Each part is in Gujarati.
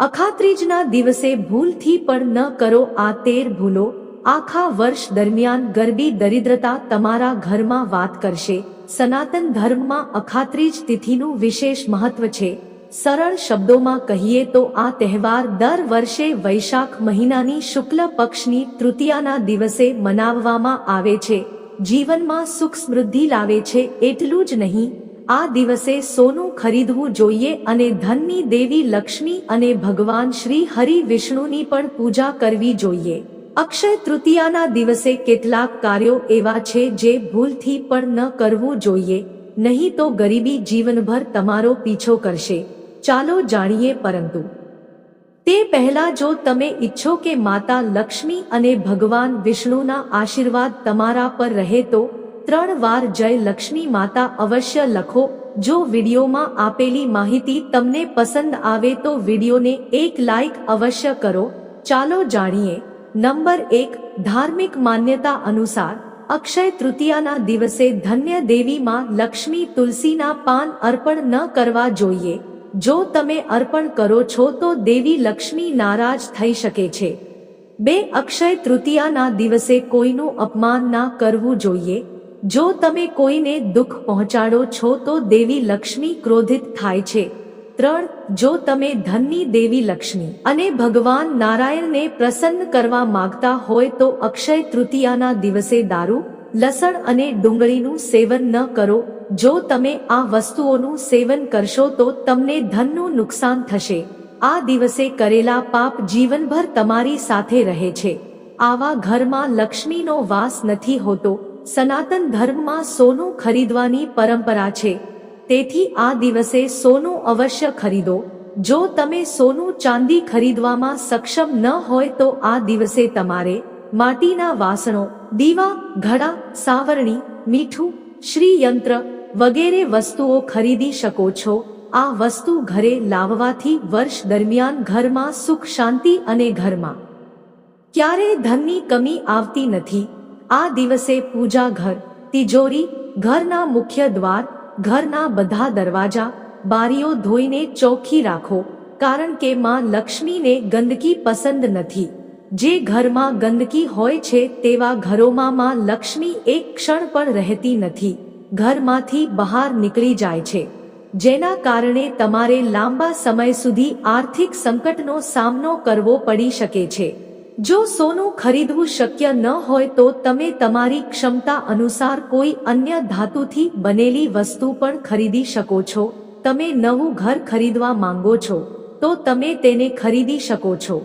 અખાત્રીજના દિવસે ભૂલથી પણ ન કરો આ તેર ભૂલો. આખા વર્ષ દરમિયાન ગરબી દરિદ્રતા તમારા ઘરમાં વાત કરશે. સનાતન ધર્મમાં અખાત્રીજ તિથિનું વિશેષ મહત્વ છે. સરળ શબ્દોમાં કહીએ તો આ તહેવાર દર વર્ષે વૈશાખ મહિનાની શુક્લ પક્ષની તૃતીયાના દિવસે મનાવવામાં આવે છે. જીવનમાં સુખ સમૃદ્ધિ લાવે છે એટલું જ નહીં આ દિવસે સોનું ખરીદવું જોઈએ અને ધનની દેવી લક્ષ્મી અને ભગવાન શ્રી હરિ વિષ્ણુની પણ પૂજા કરવી જોઈએ. અક્ષય તૃતીયાના દિવસે કેટલાક કાર્યો એવા છે જે ભૂલથી પણ ન કરવું જોઈએ. નહીં તો ગરીબી જીવનભર તમારો પીછો કરશે. ચાલો જાણીએ પરંતુ તે પહેલા જો તમે ઈચ્છો કે માતા લક્ષ્મી અને ભગવાન વિષ્ણુના આશીર્વાદ તમારા પર રહે તો ત્રણ વાર જય લક્ષ્મી માતા અવશ્ય લખો. જો વિડીયોમાં આપેલી માહિતી તમને પસંદ આવે તો વિડીયોને એક લાઈક અવશ્ય કરો. ચાલો જાણીએ. નંબર એક, ધાર્મિક માન્યતા અનુસાર, અક્ષય તૃતીયાના દિવસે ધન્ય દેવીમાં લક્ષ્મી તુલસીના પાન અર્પણ ન કરવા જોઈએ. જો તમે અર્પણ કરો છો તો દેવી લક્ષ્મી નારાજ થઈ શકે છે. બે, અક્ષય તૃતીયાના દિવસે કોઈનું અપમાન ના કરવું જોઈએ. જો તમે કોઈને દુઃખ પહોંચાડો છો તો દેવી લક્ષ્મી ક્રોધિત થાય છે. ત્રણ, જો તમે ધનની દેવી લક્ષ્મી અને ભગવાન નારાયણને પ્રસન્ન કરવા માંગતા હોય તો અક્ષય તૃતીયાના દિવસે દારૂ, લસણ અને ડુંગળીનું સેવન ન કરો. જો તમે આ વસ્તુઓનું સેવન કરશો તો તમને ધનનું નુકસાન થશે. આ દિવસે કરેલા પાપ જીવનભર તમારી સાથે રહે છે. આવા ઘરમાં લક્ષ્મીનો વાસ નથી હોતો. સનાતન ધર્મમાં સોનું ખરીદવાની પરંપરા છે. તેથી આ દિવસે સોનું અવશ્ય ખરીદો. જો તમે સોનું ચાંદી ખરીદવામાં સક્ષમ ન હોય તો આ દિવસે તમારે માટીના વાસણો, દીવા, ઘડા, સાવરણી, મીઠું, શ્રીયંત્ર વગેરે વસ્તુઓ ખરીદી શકો છો. આ વસ્તુ ઘરે લાવવાથી વર્ષ દરમિયાન ઘરમાં સુખ, શાંતિ અને ઘરમાં ક્યારેય ધનની કમી આવતી નથી. આ દિવસે પૂજા ઘર, તિજોરી, ઘરના મુખ્ય દ્વાર, ઘરના બધા દરવાજા, બારીઓ ધોઈને ચોખ્ખી રાખો, કારણ કે માં લક્ષ્મીને ગંદકી પસંદ નથી. જે ઘરમાં ગંદકી હોય છે તેવા ઘરોમાં માં લક્ષ્મી એક ક્ષણ પણ રહેતી નથી. ઘરમાંથી બહાર નીકળી જાય છે. જેના કારણે તમારે લાંબા સમય સુધી આર્થિક સંકટનો સામનો કરવો પડી શકે છે. જો સોનું ખરીદવું શક્ય ન હોય તો તમે તમારી ક્ષમતા અનુસાર કોઈ અન્ય ધાતુથી બનેલી વસ્તુ પણ ખરીદી શકો છો. તમે નવું ઘર ખરીદવા માંગો છો, તો તમે તેને ખરીદી શકો છો.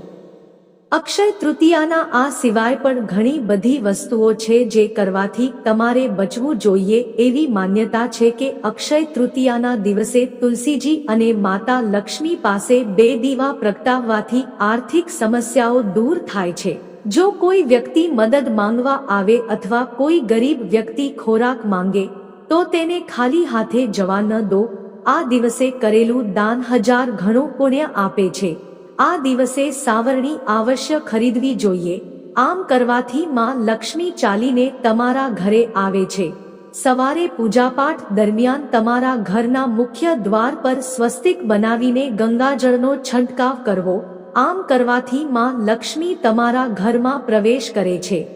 અક્ષય તૃતીયાના આ સિવાય પણ ઘણી બધી વસ્તુઓ છે જે કરવાથી તમારે બચવું જોઈએ એવી માન્યતા છે કે અક્ષય તૃતીયાના દિવસે તુલસીજી અને માતા લક્ષ્મી પાસે બે દીવા પ્રગટાવવાથી આર્થિક સમસ્યાઓ દૂર થાય છે. જો કોઈ વ્યક્તિ મદદ માંગવા આવે અથવા કોઈ ગરીબ વ્યક્તિ ખોરાક માંગે, તો તેને ખાલી હાથે જવા ન દો. આ દિવસે કરેલું દાન હજાર ઘણું પુણ્ય આપે છે. આ દિવસે સાવરણી અવશ્ય ખરીદવી જોઈએ. આમ કરવાથી માં લક્ષ્મી ચાલીને તમારા ઘરે આવે છે. સવારે પૂજાપાઠ દરમિયાન તમારા ઘરના મુખ્ય દ્વાર પર સ્વસ્તિક બનાવીને ગંગાજળનો છંટકાવ કરવો. આમ કરવાથી માં લક્ષ્મી તમારા ઘરમાં પ્રવેશ કરે છે.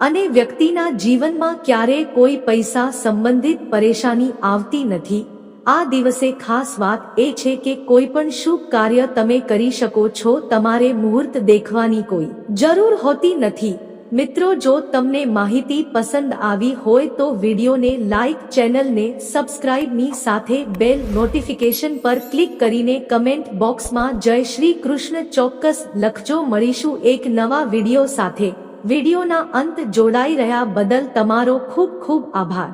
અને વ્યક્તિના જીવનમાં ક્યારેય કોઈ પૈસા સંબંધિત પરેશાની આવતી નથી. આ દિવસે ખાસ વાત એ છે કે કોઈ પણ શુભ કાર્ય તમે કરી શકો છો, તમારે મુહૂર્ત દેખવાની કોઈ જરૂર હોતી નથી. મિત્રો, જો તમને માહિતી પસંદ આવી હોય તો વિડીયોને લાઇક ચેનલને સબસ્ક્રાઇબની સાથે બેલ નોટિફિકેશન પર ક્લિક કરીને કમેન્ટ બોક્સમાં જય શ્રી કૃષ્ણ ચોક્કસ લખજો. મળીશું એક નવા વીડિયો સાથે. વિડીયોના અંત જોડાઈ રહ્યા બદલ તમારો ખૂબ ખૂબ આભાર.